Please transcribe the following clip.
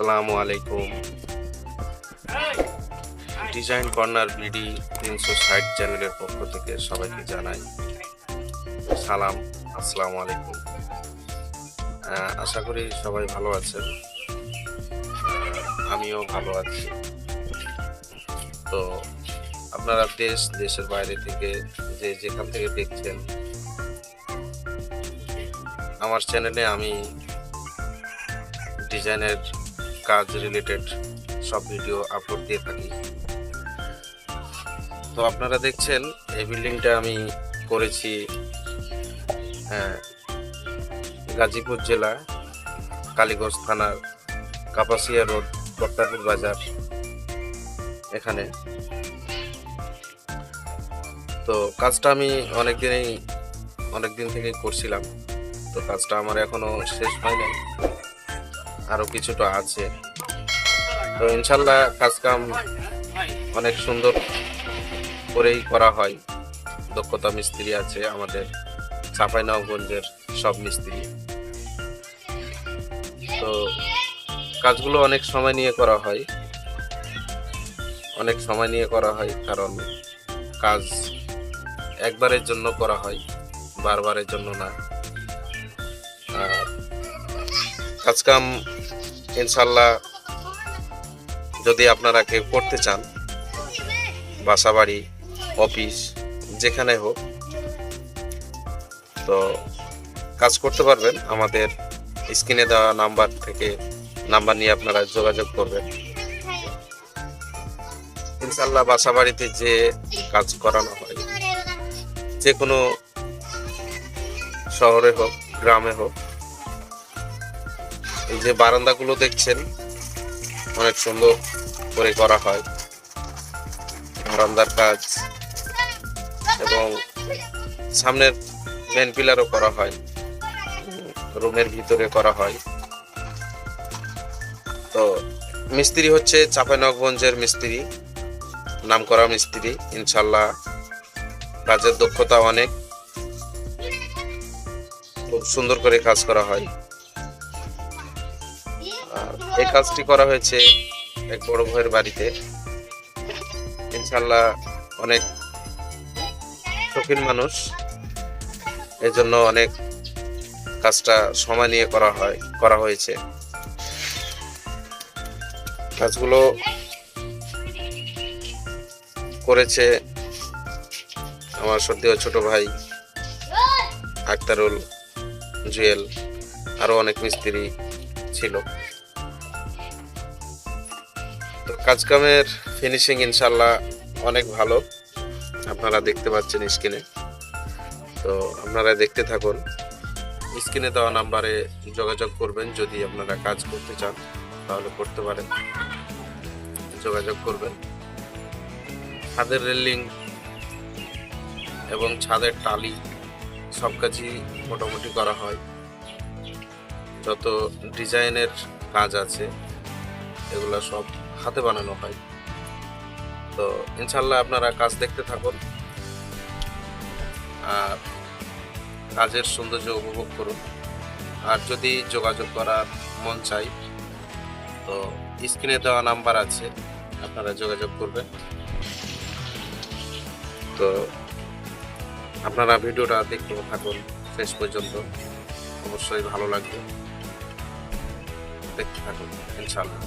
আসসালামু আলাইকুম। Design corner BD তিনশো ষাট চ্যানেলের পক্ষ থেকে সবাইকে জানাই সালাম, আসসালামু আলাইকুম। আশা করি সবাই ভালো আছেন। আমিও ভালো আছি। তো আপনারা দেশ, দেশের বাইরে থেকে যে যেখান থেকে দেখছেন, আমার চ্যানেলে আমি ডিজাইনের কাজ রিলেটেড সব ভিডিও আপলোড দিয়ে থাকি। তো আপনারা দেখছেন এই বিল্ডিংটা আমি করেছি হ্যাঁ, গাজীপুর জেলা কালীগঞ্জ থানার কাপাসিয়া রোড বক্তারপুর বাজার এখানে। তো কাজটা আমি অনেক দিনেই অনেক দিন থেকেই করছিলাম। তো কাজটা আমার এখনও শেষ হয় নাই। আরও কিছুটা আছে। তো ইনশাল্লাহ কাজ কাম অনেক সুন্দর করেই করা হয়। দক্ষতা মিস্ত্রি আছে আমাদের, চাঁপাইনবাবগঞ্জের সব মিস্ত্রি। তো কাজগুলো অনেক সময় নিয়ে করা হয়। অনেক সময় নিয়ে করা হয় কারণ কাজ একবারের জন্য করা হয়, বারবারের জন্য না। আর কাজকাম ইনশাল্লাহ যদি আপনারা কেউ করতে চান, বাসা বাড়ি, অফিস, যেখানে হোক, তো কাজ করতে পারবেন। আমাদের স্ক্রিনে দেওয়া নাম্বার থেকে নাম্বার নিয়ে আপনারা যোগাযোগ করবেন। ইনশাল্লাহ বাসা বাড়িতে যে কাজ করানো হয়, যে কোনো শহরে হোক, গ্রামে হোক এই যে বারান্দাগুলো দেখছেন, অনেক সুন্দর করে করা হয়। বারান্দার কাজ এবং সামনের মেন পিলারও করা হয়, রুমের ভিতরে করা হয়। তো মিস্ত্রি হচ্ছে চাঁপাইনগঞ্জের মিস্ত্রি, নামকরা মিস্ত্রি ইনশাল্লাহ কাজের দক্ষতা অনেক। খুব সুন্দর করে কাজ করা হয়। এই কাজটি করা হয়েছে এক বড় ভাইয়ের বাড়িতে। ইনশাল্লাহ অনেক শৌখিন মানুষ। এজন্য অনেক কাজটা সময় নিয়ে করা হয়, করা হয়েছে। কাজগুলো করেছে আমার সর্দিও ছোট ভাই আক্তারুল জুয়েল। আরও অনেক মিস্ত্রি ছিল। তো কাজকামের ফিনিশিং ইনশাল্লাহ অনেক ভালো। আপনারা দেখতে পাচ্ছেন স্ক্রিনে। তো আপনারা দেখতে থাকুন। স্ক্রিনে দেওয়া নাম্বারে যোগাযোগ করবেন, যদি আপনারা কাজ করতে চান, তাহলে করতে পারেন। যোগাযোগ করবেন। ছাদের রেলিং এবং ছাদের টালি সব কাজই মোটামুটি করা হয়। যত ডিজাইনের কাজ আছে, এগুলো সব হাতে বানানো হয়। তো ইনশাল্লাহ আপনারা কাজ দেখতে থাকুন। আর কাজের সৌন্দর্য উপভোগ করুন। আর যদি যোগাযোগ করার মন চাই, তো স্ক্রিনে দেওয়া নাম্বার আছে, আপনারা যোগাযোগ করবেন। তো আপনারা ভিডিওটা দেখতে থাকুন, শেষ পর্যন্ত। অবশ্যই ভালো লাগবে। দেখতে থাকুন ইনশাল্লাহ